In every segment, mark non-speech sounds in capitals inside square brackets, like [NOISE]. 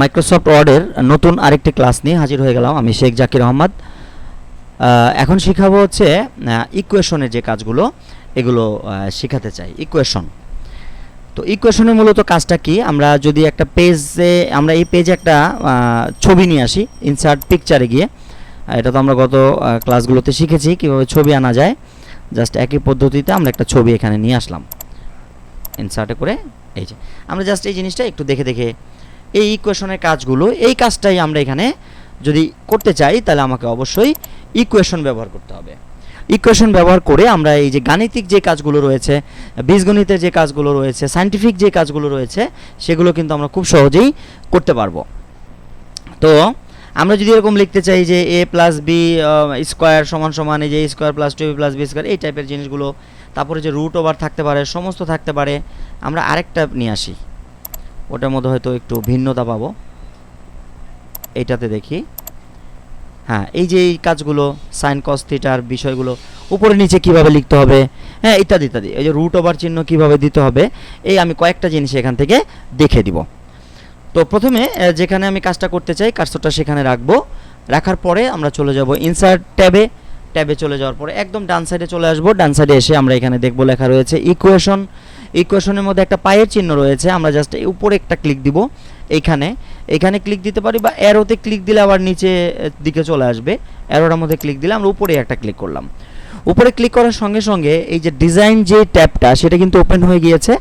Microsoft ওয়ার্ডের নতুন আরেকটি ক্লাস নিয়ে হাজির হয়ে গেলাম আমি শেখ জাকির আহমদ আহ, এখন শেখাবো হচ্ছে ইকুয়েশনের যে কাজগুলো এগুলো শেখাতে চাই। ইকুয়েশন তো ইকুয়েশনের মূলত কাজটা কি? আমরা যদি একটা পেজে আমরা এই পেজে একটা ছবি নিয়ে আসি ইনসার্ট পিকচারে গিয়ে। এটা তো আমরা গত ক্লাসগুলোতে শিখেছি কীভাবে ছবি আনা যায়। জাস্ট একই পদ্ধতিতে আমরা একটা ছবি এখানে নিয়ে আসলাম। ইনসার্টে করে এই যে। আমরা জাস্ট এই জিনিসটা একটু দেখে দেখে এই ইকুয়েশনের কাজগুলো, এই কাজটাই আমরা এখানে যদি করতে চাই, তাহলে আমাকে অবশ্যই ইকুয়েশন ব্যবহার করতে হবে। ইকুয়েশন ব্যবহার করে আমরা এই যে গাণিতিক যে কাজগুলো রয়েছে, বীজগণিতের যে কাজগুলো রয়েছে সায়েন্টিফিক যে কাজগুলো রয়েছে, সেগুলো কিন্তু আমরা খুব সহজেই করতে পারব। তো আমরা যদি এরকম লিখতে চাই যে এ প্লাস বি স্কোয়ার সমান সমান, এই যে square plus two plus B square এই টাইপের জিনিসগুলো, তারপরে যে রুট ওভার থাকতে পারে, সমস্ত থাকতে পারে, আমরা আরেকটা নিয়ে আসি। ওটার মধ্যে হয়তো একটু ভিন্নতা পাবো। এইটাতে দেখি। হ্যাঁ এই যে এই কাজগুলো সাইন কস থিটার বিষয়গুলো, উপরে নিচে কীভাবে লিখতে হবে? হ্যাঁ ইত্যাদি ইত্যাদি। এই যে রুট ওভার চিহ্ন কীভাবে দিতে হবে, এই আমি কয়েকটা জিনিস এখান থেকে দেখে দিব। তো প্রথমে যেখানে আমি কাজটা করতে চাই কাজটা সেখানে রাখব। রাখার পরে আমরা চলে যাব ইনসার্ট ট্যাবে। ট্যাবে চলে যাওয়ার পরে একদম ডান সাইডে চলে আসব। ডান সাইডে এসে আমরা এখানে দেখব লেখা রয়েছে ইকুয়েশন ইকুয়েশনের মধ্যে একটা পায়ের চিহ্ন রয়েছে। আমরা জাস্ট এই উপরে একটা ক্লিক দিব। এইখানে এখানে ক্লিক দিতে পারি বা অ্যারোতে ক্লিক দিলে আবার নিচে দিকে চলে আসবে। অ্যারোটার মধ্যে ক্লিক দিলে আমরা উপরে একটা ক্লিক করলাম। উপরে ক্লিক করার সঙ্গে সঙ্গে এই যে ডিজাইন যে ট্যাবটা, সেটা কিন্তু ওপেন হয়ে গিয়েছে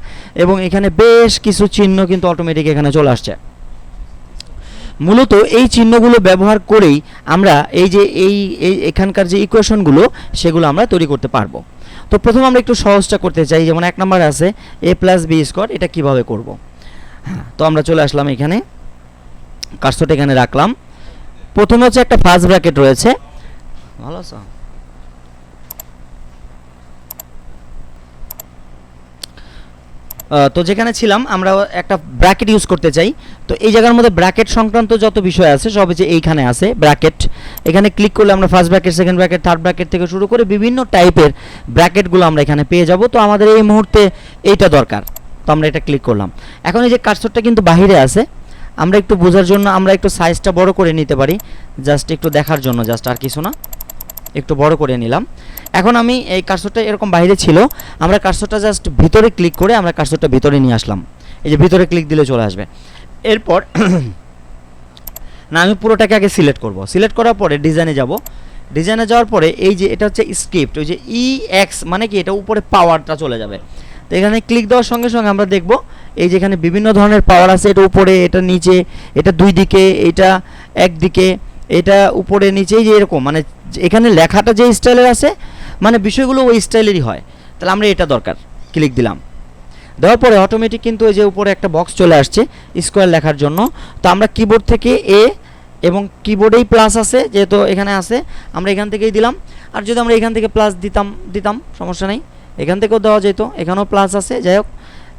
এবং এখানে বেশ কিছু চিহ্ন কিন্তু অটোমেটিক এখানে চলে আসছে। মূলত এই চিহ্নগুলো ব্যবহার করেই আমরা এই যে এই এখানকার যে ইকুয়েশনগুলো সেগুলো আমরা তৈরি করতে পারব। তো প্রথম আমরা একটু সহজটা করতে চাই, যেমন এক নম্বর আছে এ প্লাস বি স্কোয়ার এটা কীভাবে করব? হ্যাঁ তো আমরা চলে আসলাম এখানে। কার্সটা এখানে রাখলাম। প্রথমে হচ্ছে একটা ফার্স্ট ব্র্যাকেট রয়েছে। ভালো আছো? তো যেখানে ছিলাম, আমরা একটা ব্র্যাকেট ইউজ করতে চাই। তো এই জায়গার মধ্যে ব্র্যাকেট সংক্রান্ত যত বিষয় আছে, সব যে এইখানে আছে ব্র্যাকেট এখানে ক্লিক করলে আমরা first bracket second bracket third bracket থেকে শুরু করে বিভিন্ন টাইপের ব্র্যাকেটগুলো আমরা এখানে পেয়ে যাব। তো আমাদের এই মুহূর্তে এইটা দরকার। তো আমরা এটা ক্লিক করলাম। এখন এই যে কার্সরটা কিন্তু বাইরে আছে, আমরা একটু বোঝার জন্য আমরা একটু সাইজটা বড় করে নিতে পারি। জাস্ট একটু দেখার জন্য জাস্ট আর কিছু না। একটু বড় করে নিলাম। এখন আমি এই কার্সরটা এরকম বাইরে ছিল, আমরা কার্সরটা জাস্ট ভিতরে ক্লিক করে আমরা কার্সরটা ভিতরে নিয়ে আসলাম। এই যে ভিতরে ক্লিক দিলে চলে আসবে। এরপর, [CLEARS THROAT] না, আমি পুরোটাকে আগে সিলেক্ট করব। সিলেক্ট করার পরে ডিজাইনে যাব। ডিজাইনে যাওয়ার পরে এই যে এটা হচ্ছে স্ক্রিপ্ট ওই যে ই এক্স মানে কি, এটা উপরে পাওয়ারটা চলে যাবে। তো এখানে ক্লিক দেওয়ার সঙ্গে সঙ্গে আমরা দেখব, এই যেখানে বিভিন্ন ধরনের পাওয়ার আছে, এটা উপরে, এটা নিচে, এটা দুই দিকে, এটা একদিকে এটা উপরে নিচেই যে এরকম মানে এখানে লেখাটা যে স্টাইলের আছে মানে বিষয়গুলো ওই স্টাইলেরই হয়। তাহলে আমরা এটা দরকার, ক্লিক দিলাম। দেওয়ার পরে অটোমেটিক কিন্তু ওই যে উপরে একটা বক্স চলে আসছে স্কোয়ার লেখার জন্য। তো আমরা কিবোর্ড থেকে এ এবং কিবোর্ডেই প্লাস আছে, যেহেতু এখানে আছে, আমরা এখান থেকেই দিলাম। আর যদি আমরা এখান থেকে প্লাস দিতাম দিতাম, সমস্যা নেই। এখান থেকেও দেওয়া যেত, এখানেও প্লাস আছে, যাই হোক।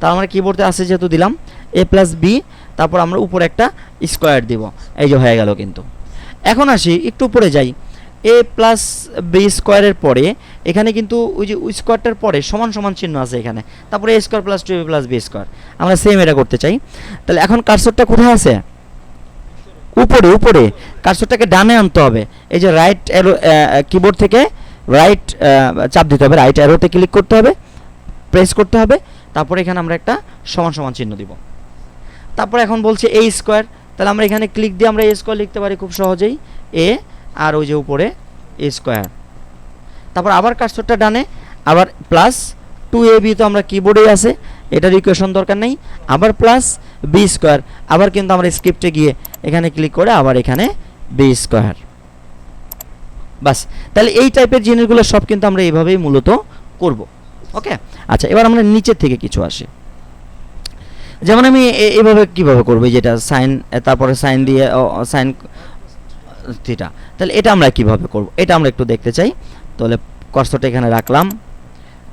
তার আমরা কিবোর্ডে আছে যেহেতু দিলাম এ প্লাস বি তারপর আমরা উপরে একটা স্কোয়ার দিব। এই যে হয়ে গেল কিন্তু। এখন আসি, একটু উপরে যাই। এ প্লাস বি স্কোয়ারের পরে, এখানে কিন্তু ওই যে স্কোয়ারটার পরে সমান সমান চিহ্ন আছে এখানে। তারপরে A square plus two A plus B square আমরা সেম এটা করতে চাই। তাহলে এখন কার্সরটা কোথায় আছে? উপরে উপরে। কার্সরটাকে ডানে আনতে হবে। এই যে রাইট অ্যারো কিবোর্ড থেকে রাইট চাপ দিতে হবে। রাইট অ্যারোতে ক্লিক করতে হবে। প্রেস করতে হবে। তারপরে এখানে আমরা একটা সমান সমান চিহ্ন দিব। তারপরে এখন বলছে এ স্কোয়ার তাহলে আমরা এখানে ক্লিক দিয়ে আমরা এ স্কোয়ার লিখতে পারি খুব সহজেই। এ আর ওই যে উপরে এ স্কোয়ার তারপর আবার কার্সরটা ডানে, আবার প্লাস টু এ বি তো আমরা কিবোর্ডেই আছে, এটার ইকুয়েশন দরকার নেই। আবার প্লাস বি স্কোয়ার আবার কিন্তু আমরা স্ক্রিপ্টে গিয়ে এখানে ক্লিক করে আবার এখানে বি স্কোয়ার বাস, তাহলে এই টাইপের জিনিসগুলো সব কিন্তু আমরা এইভাবেই মূলত করব। ওকে আচ্ছা এবার আমরা নিচের থেকে কিছু আসি। যেমন আমি এ- এইভাবে কীভাবে করব? যেটা সাইন তারপরে সাইন দিয়ে সাইন, থিটা। তাহলে এটা আমরা কীভাবে করব? এটা আমরা একটু দেখতে চাই। তাহলে কষ্টটা এখানে রাখলাম।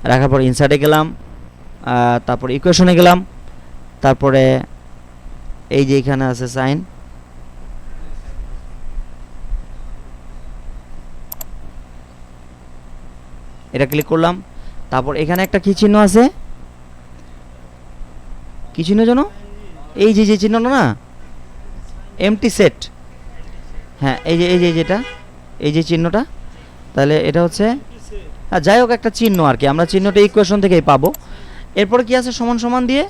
রাখার পর ইনসার্টে গেলাম। তারপর ইকুয়েশনে গেলাম। তারপরে এই যে এখানে আছে সাইন। এটা ক্লিক করলাম। তারপর এখানে একটা কি চিহ্ন আছে? কি চিহ্ন যেন? এই যে যে চিহ্নটা না? এমটি সেট হ্যাঁ এই যে এই যে যেটা, এই যে চিহ্নটা, তাহলে এটা হচ্ছে হ্যাঁ যাই হোক একটা চিহ্ন আর কি, আমরা চিহ্নটা ইকুয়েশন থেকেই পাবো। এরপরে কি আছে সমান সমান দিয়ে?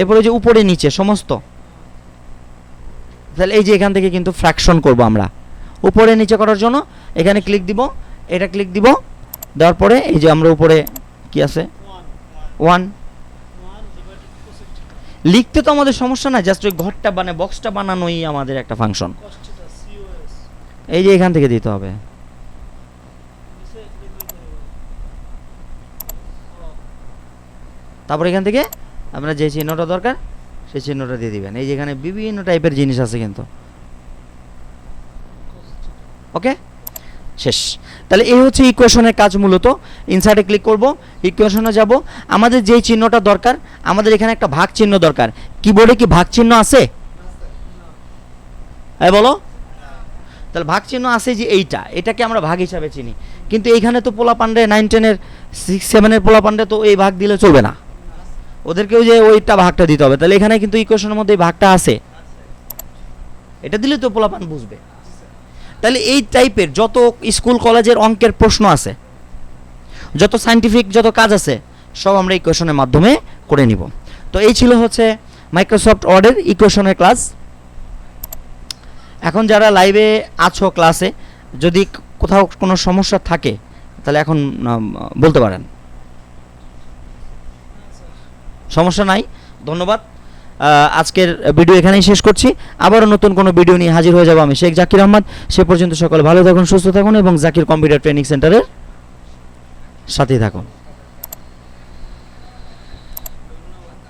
এরপরে যে উপরে নিচে, সমস্ত। তাহলে এই যে এখান থেকে কিন্তু ফ্র্যাকশন করব আমরা। উপরে নিচে করার জন্য এখানে ক্লিক দিব, এটা ক্লিক দিব, দেওয়ার পরে এই যে আমরা উপরে কি আছে? ওয়ান লিখতে তো আমাদের সমস্যা না জাস্ট ওই ঘরটা মানে বক্সটা বানানোই আমাদের একটা ফাংশন এই যে এখান থেকে দিতে হবে। তারপর এখান থেকে আপনার যে চিহ্নটা দরকার, সেই চিহ্নটা দিয়ে দিবেন। এই যে এখানে বিভিন্ন টাইপের জিনিস আছে কিন্তু। ওকে শেষ। তাহলে এই হচ্ছে ইকুয়েশনের কাজ মূলত। ইনসার্টে ক্লিক করব ইকুয়েশনে যাব। আমাদের যেই চিহ্নটা দরকার, আমাদের এখানে একটা ভাগ চিহ্ন দরকার। কিবোর্ডে কি ভাগ চিহ্ন আছে? হ্যাঁ বলো। তাহলে ভাগ চিহ্ন আছে যে এইটা, এটাকে আমরা ভাগ হিসাবে চিনি। কিন্তু এইখানে তো পোলা পান্ডে নাইন টেনের সিক্স সেভেনের পোলা পান্ডে তো এই ভাগ দিলে চলবে না। ওদেরকেও যে ওইটা ভাগটা দিতে হবে। তাহলে এখানে কিন্তু ইকুয়েশনের মধ্যে ভাগটা আছে। এটা দিলে তো পোলাপান বুঝবে। তাহলে এই টাইপের যত স্কুল কলেজের অঙ্কের প্রশ্ন আছে, যত সাইন্টিফিক যত কাজ আছে, সব আমরা ইকুয়েশনের মাধ্যমে করে নিব। তো এই ছিল হচ্ছে মাইক্রোসফট ওয়ার্ডের ইকুয়েশনের ক্লাস এখন যারা লাইভে আছো ক্লাসে যদি কোথাও কোনো সমস্যা থাকে, তাহলে এখন বলতে পারেন। সমস্যা নাই, ধন্যবাদ। আজকের ভিডিও এখানেই শেষ করছি। আবারও নতুন কোনো ভিডিও নিয়ে হাজির হয়ে যাব আমি শেখ জাকির আহমদ। সে পর্যন্ত সকলে ভালো থাকুন, সুস্থ থাকুন এবং জাকির কম্পিউটার ট্রেনিং সেন্টারের সাথে থাকুন।